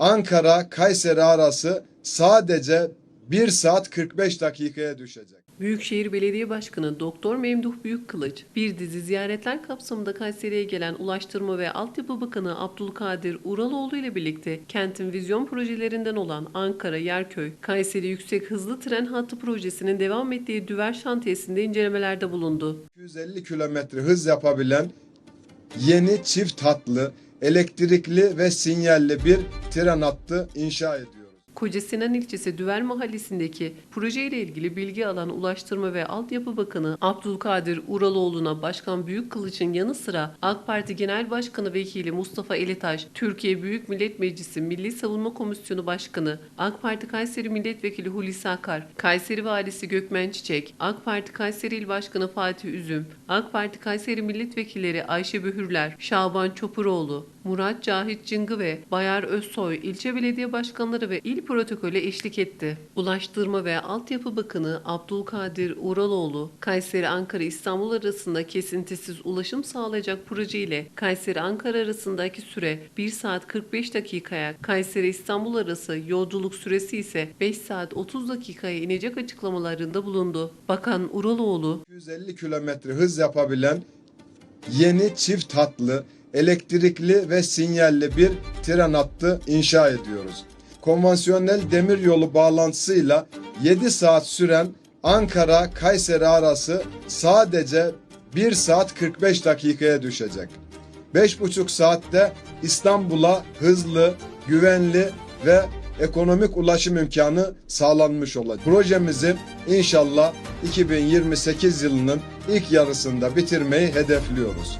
Ankara Kayseri arası sadece 1 saat 45 dakikaya düşecek. Büyükşehir Belediye Başkanı Doktor Memduh Büyükkılıç bir dizi ziyaretler kapsamında Kayseri'ye gelen Ulaştırma ve Altyapı Bakanı Abdülkadir Uraloğlu ile birlikte kentin vizyon projelerinden olan Ankara Yerköy Kayseri Yüksek Hızlı Tren Hattı projesinin devam ettiği Düver Şantiyesi'nde incelemelerde bulundu. 250 kilometre hız yapabilen yeni çift hatlı, elektrikli ve sinyalli bir tren hattı inşa ediyoruz. Kocasinan ilçesi Düver Mahallesi'ndeki projeyle ilgili bilgi alan Ulaştırma ve Altyapı Bakanı Abdülkadir Uraloğlu'na Başkan Büyükkılıç'ın yanı sıra AK Parti Genel Başkanı Vekili Mustafa Elitaş, Türkiye Büyük Millet Meclisi Milli Savunma Komisyonu Başkanı, AK Parti Kayseri Milletvekili Hulusi Akar, Kayseri Valisi Gökmen Çiçek, AK Parti Kayseri İl Başkanı Fatih Üzüm, AK Parti Kayseri Milletvekilleri Ayşe Bühürler, Şaban Çopuroğlu, Murat Cahit Cıngı ve Bayar Özsoy ilçe belediye başkanları ve il protokole eşlik etti. Ulaştırma ve Altyapı Bakanı Abdülkadir Uraloğlu, Kayseri-Ankara İstanbul arasında kesintisiz ulaşım sağlayacak proje ile Kayseri-Ankara arasındaki süre 1 saat 45 dakikaya, Kayseri-İstanbul arası yolculuk süresi ise 5 saat 30 dakikaya inecek açıklamalarında bulundu. Bakan Uraloğlu, 250 kilometre hız yapabilen yeni çift hatlı, elektrikli ve sinyalli bir tren hattı inşa ediyoruz. Konvansiyonel demir yolu bağlantısıyla 7 saat süren Ankara-Kayseri arası sadece 1 saat 45 dakikaya düşecek. 5,5 saatte İstanbul'a hızlı, güvenli ve ekonomik ulaşım imkanı sağlanmış olacak. Projemizi inşallah 2028 yılının ilk yarısında bitirmeyi hedefliyoruz.